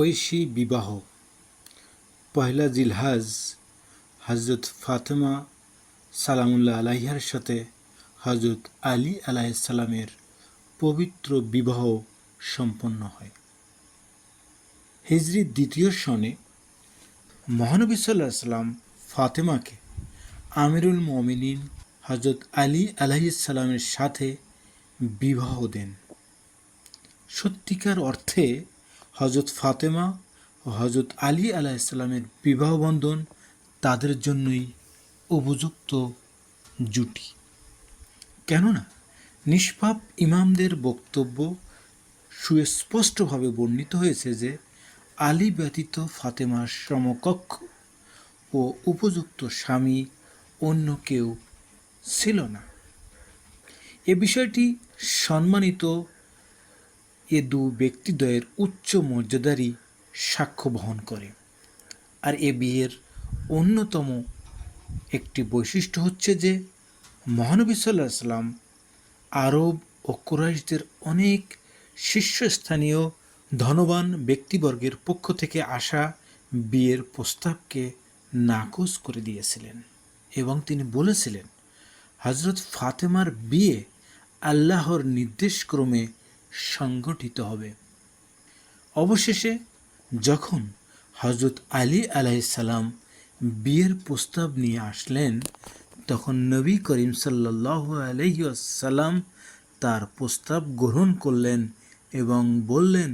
ঐশী বিবাহ। পয়লা জিলহাজ হজরত ফাতেমা সালামুল্লাহ আলাইহার সাথে হজরত আলী আলাইসালামের পবিত্র বিবাহ সম্পন্ন হয়। হিজরি দ্বিতীয় সনে মহানবী সাল্লাহ সাল্লাম ফাতেমাকে আমিরুল মমিনিন হজরত আলী আলাইসাল্লামের সাথে বিবাহ দেন। সত্যিকার অর্থে হজরত ফাতেমা ও হজরত আলী আলাইসাল্লামের বিবাহ বন্ধন তাদের জন্যই উপযুক্ত জুটি। কেননা নিষ্পাপ ইমামদের বক্তব্য সুস্পষ্টভাবে বর্ণিত হয়েছে যে আলী ব্যতীত ফাতেমার সমকক্ষ ও উপযুক্ত স্বামী অন্য কেউ ছিল না। এ বিষয়টি সম্মানিত এ দু ব্যক্তিদ্বয়ের উচ্চ মর্যাদারই সাক্ষ্য বহন করে। আর এ বিয়ের অন্যতম একটি বৈশিষ্ট্য হচ্ছে যে, মহানবী সাল্লাহ সাল্লাম আরব ও কুরাইশদের অনেক শীর্ষস্থানীয় ধনবান ব্যক্তিবর্গের পক্ষ থেকে আসা বিয়ের প্রস্তাবকে নাকচ করে দিয়েছিলেন এবং তিনি বলেছিলেন হজরত ফাতেমার বিয়ে আল্লাহর নির্দেশক্রমে সংগঠিত হবে। অবশেষে যখন হজরত আলী আলাইসাল্লাম বিয়ের প্রস্তাব নিয়ে আসলেন, তখন নবী করিম সাল্লাহ আলহিসাল্লাম তার প্রস্তাব গ্রহণ করলেন এবং বললেন,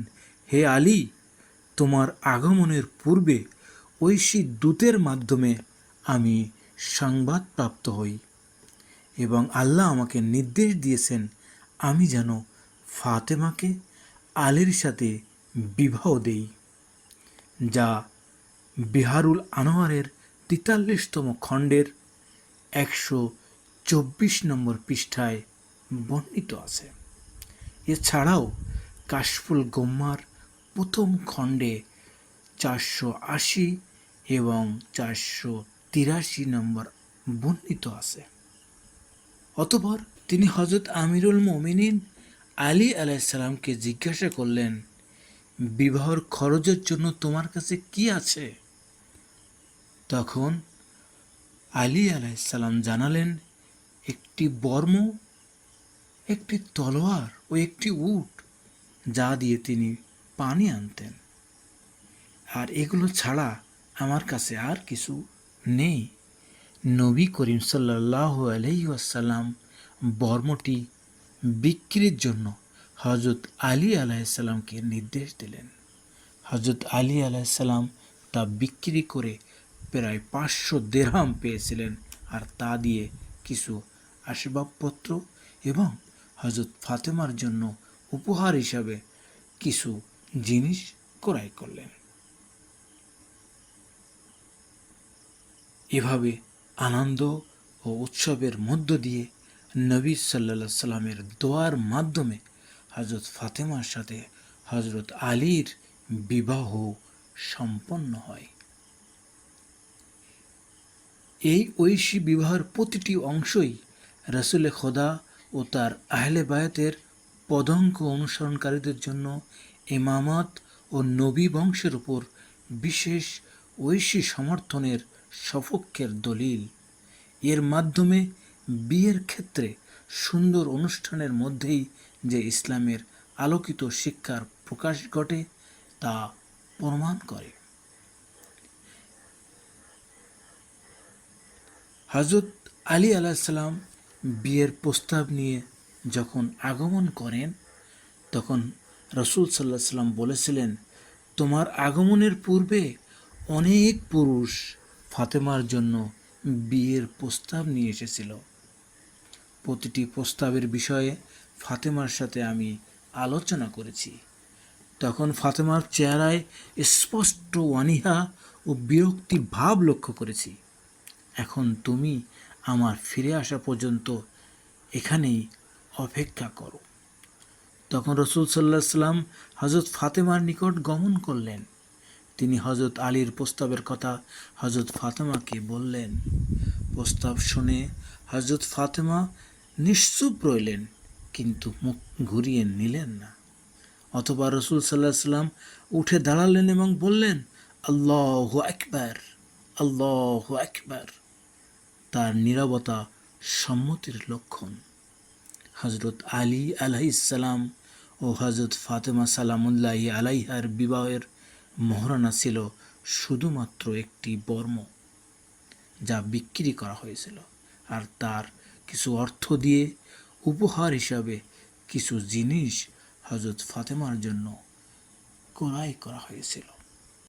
হে আলী, তোমার আগমনের পূর্বে ঐশী দূতের মাধ্যমে আমি সংবাদ প্রাপ্ত হই এবং আল্লাহ আমাকে নির্দেশ দিয়েছেন, আমি যেন ফাতেমাকে আলীর সাথে বিবাহ দেই, যা বিহারুল আনোয়ারের তেতাল্লিশতম খণ্ডের একশো চব্বিশ নম্বর পৃষ্ঠায় বর্ণিত আছে। এছাড়াও কাশফুল গোম্মার প্রথম খণ্ডে চারশো আশি এবং চারশো তিরাশি নম্বর বর্ণিত আছে। অতপর তিনি হজরত আমিরুল মমিনিন আলী আলাইসাল্লামকে জিজ্ঞাসা করলেন, বিবাহর খরচের জন্য তোমার কাছে কি আছে? তখন আলী আলাইসাল্লাম জানালেন, একটি বর্ম, একটি তলোয়ার ও একটি উট, যা দিয়ে তিনি পানি আনতেন। আর এগুলো ছাড়া আমার কাছে আর কিছু নেই। নবী করিম সাল্লাহ আলহিউসাল্লাম বর্মটি বিক্রির জন্য হজরত আলী আলাইসাল্লামকে নির্দেশ দিলেন। হজরত আলী আলাইসাল্লাম তা বিক্রি করে প্রায় পাঁচশো দেড়হাম পেয়েছিলেন আর তা দিয়ে কিছু আসবাবপত্র এবং হজরত ফাতেমার জন্য উপহার হিসাবে কিছু জিনিস ক্রয় করলেন। এভাবে আনন্দ ও উৎসবের মধ্য দিয়ে নবী সাল্লা সাল্লামের দোয়ার মাধ্যমে হজরত ফাতেমার সাথে হজরত আলীর বিবাহ সম্পন্ন হয়। এই ঐশী বিবাহের প্রতিটি অংশই রসুলে খোদা ও তার আহলে বায়াতের পদঙ্ক অনুসরণকারীদের জন্য এমামত ও নবী বংশের উপর বিশেষ ঐশী সমর্থনের সপক্ষের দলিল। এর মাধ্যমে বিয়ের ক্ষেত্রে সুন্দর অনুষ্ঠানের মধ্যেই যে ইসলামের আলোকিত শিক্ষার প্রকাশ ঘটে, তা প্রমাণ করে। হজরত আলী আলাহিসাল্লাম বিয়ের প্রস্তাব নিয়ে যখন আগমন করেন, তখন রসুল সাল্লাহ সাল্লাম বলেছিলেন, তোমার আগমনের পূর্বে অনেক পুরুষ ফাতেমার জন্য বিয়ের প্রস্তাব নিয়ে এসেছিল। প্রতিটি প্রস্তাবের বিষয়ে ফাতেমার সাথে আমি আলোচনা করেছি। তখন ফাতেমার চেহারায় স্পষ্ট অনীহা ও বিরক্তি ভাব লক্ষ্য করেছি। এখন তুমি আমার ফিরে আসা পর্যন্ত এখানেই অপেক্ষা করো। তখন রসুল সাল্লাহ সাল্লাম হজরত ফাতেমার নিকট গমন করলেন। তিনি হজরত আলীর প্রস্তাবের কথা হজরত ফাতেমাকে বললেন। প্রস্তাব শুনে হজরত ফাতেমা নিশ্চুপ রইলেন, কিন্তু মুখ ঘুরিয়ে নিলেন না। অথবা রসুল সাল্লাহ সাল্লাম উঠে দাঁড়ালেন এবং বললেন, আল্লাহ আকবার, আল্লাহ একবার তার নীরবতা সম্মতির লক্ষণ। হজরত আলী আলাইসালাম ও হজরত ফাতেমা সালামুল্লাহি আলাইহার বিবাহের মহারণা ছিল শুধুমাত্র একটি বর্ম, যা বিক্রি করা হয়েছিল। আর তার কিছু অর্থ দিয়ে উপহার হিসাবে কিছু জিনিস হজরত ফাতেমার জন্য ক্রয় করা হয়েছিল।